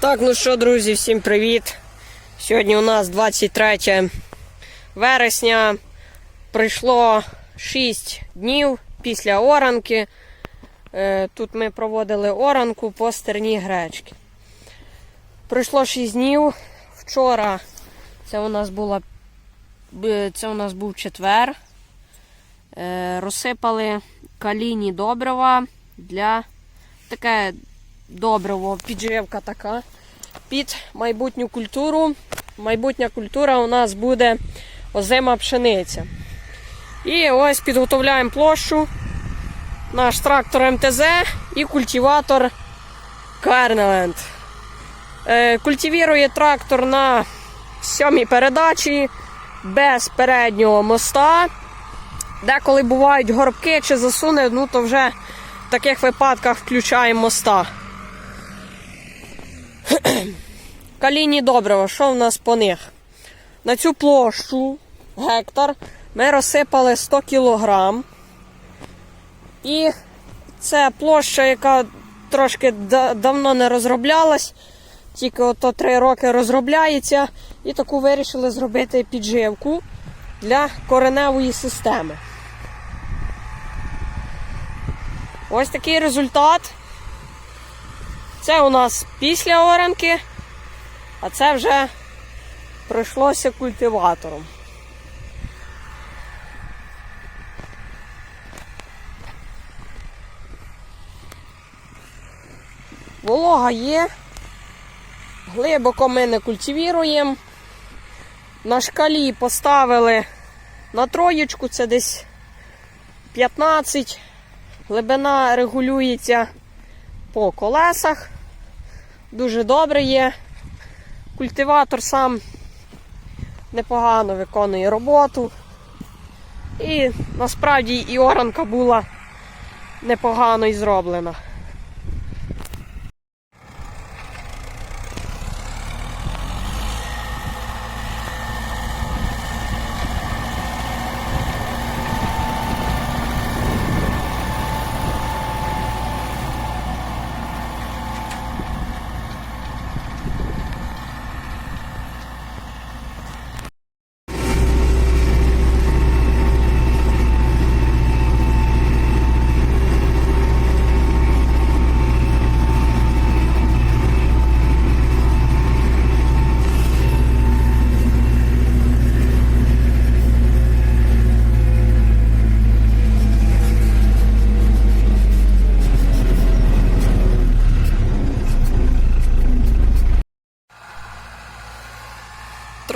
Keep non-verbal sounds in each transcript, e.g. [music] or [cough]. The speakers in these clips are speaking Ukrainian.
Так, ну що, друзі, всім привіт. Сьогодні у нас 23 вересня. Пройшло 6 днів після оранки. Е, Тут ми проводили оранку по стерні гречки. Пройшло 6 днів. Вчора це у нас була це у нас був четвер. Е, Розсипали каліні добрива для таке добриво, підживка така під майбутню культуру. Майбутня культура у нас буде озима пшениця. І ось підготовляємо площу. Наш трактор МТЗ і культиватор Кернеленд. Е, Культивірує трактор на сьомій передачі без переднього моста. Деколи бувають горбки чи засуне, ну то вже в таких випадках включаємо моста. [clears throat] Калійні добрива, що в нас по них? На цю площу гектар ми розсипали 100 кг. І це площа, яка трошки да- давно не розроблялась, тільки ото 3 роки розробляється. І таку вирішили зробити підживку для кореневої системи. Ось такий результат. Це у нас після оранки, а це вже пройшлося культиватором. Волога є. Глибоко ми не культивіруємо. На шкалі поставили на троєчку, це десь 15. Глибина регулюється по колесах. Дуже добре є. Культиватор сам непогано виконує роботу. І насправді і оранка була непогано і зроблена.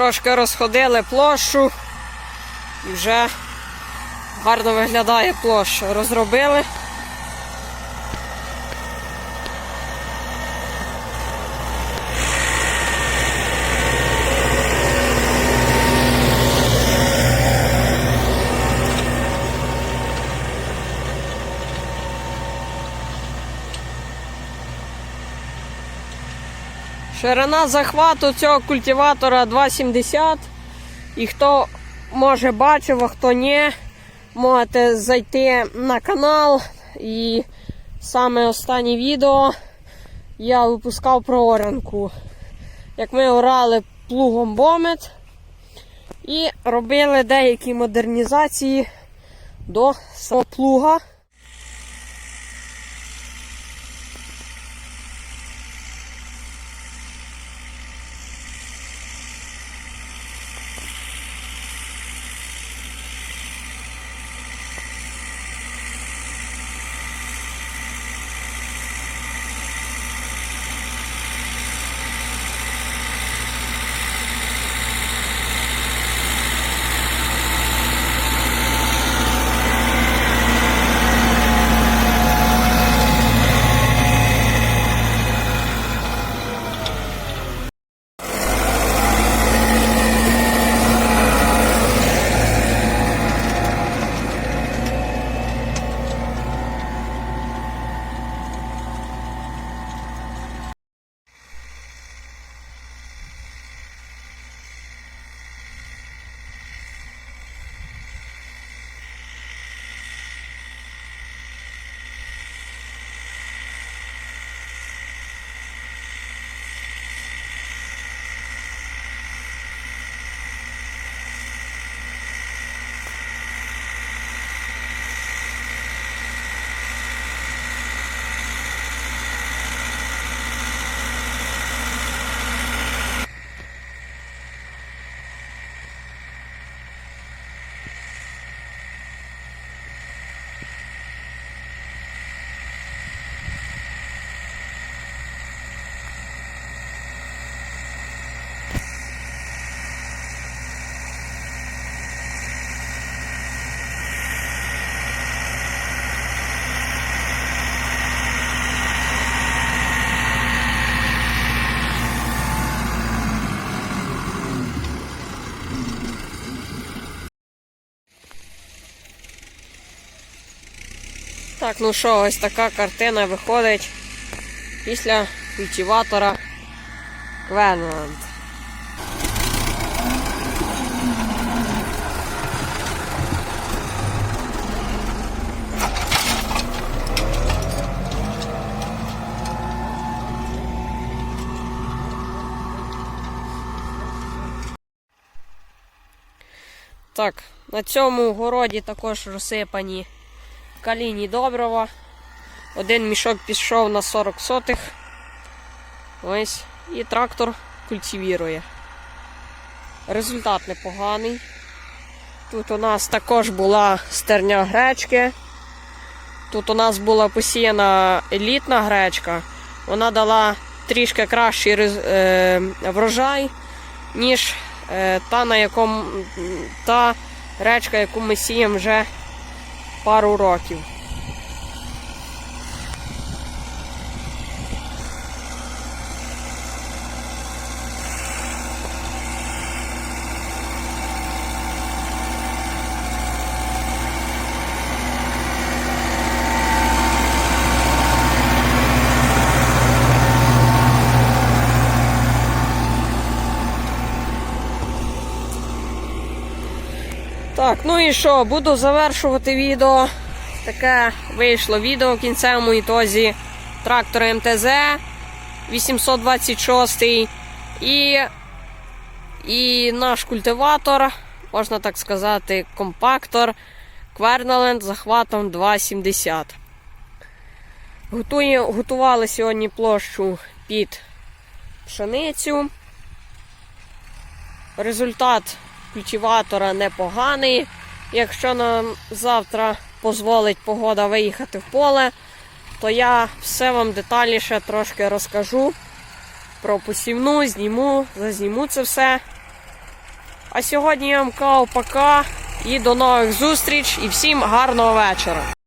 Трошки розходили площу і вже гарно виглядає площа. Розробили. Ширина захвату цього культиватора 2,70. І хто може бачив, а хто ні, можете зайти на канал. І саме останнє відео я випускав про оранку. Як ми орали плугом бомет і робили деякі модернізації до самого плуга. Так, ну що, ось така картина виходить після культиватора Квенленд. Так, на цьому городі також розсипані калійні добрива. Один мішок пішов на 40 сотих. Ось. І трактор культивірує. Результат непоганий. Тут у нас також була стерня гречки. Тут у нас була посіяна елітна гречка. Вона дала трішки кращий е, врожай, ніж е, та, на якому та гречка, яку ми сіємо вже para o Rock. Так, ну і що, буду завершувати відео. Таке вийшло відео в кінцевому ітозі трактора МТЗ 826 і, і наш культиватор, можна так сказати, компактор Кверналенд з захватом 2,70. Готує, готували сьогодні площу під пшеницю. Результат культиватора непоганий. Якщо нам завтра дозволить погода виїхати в поле, то я все вам детальніше трошки розкажу про посівну, зніму, зазніму це все. А сьогодні я вам кажу пока і до нових зустріч і всім гарного вечора.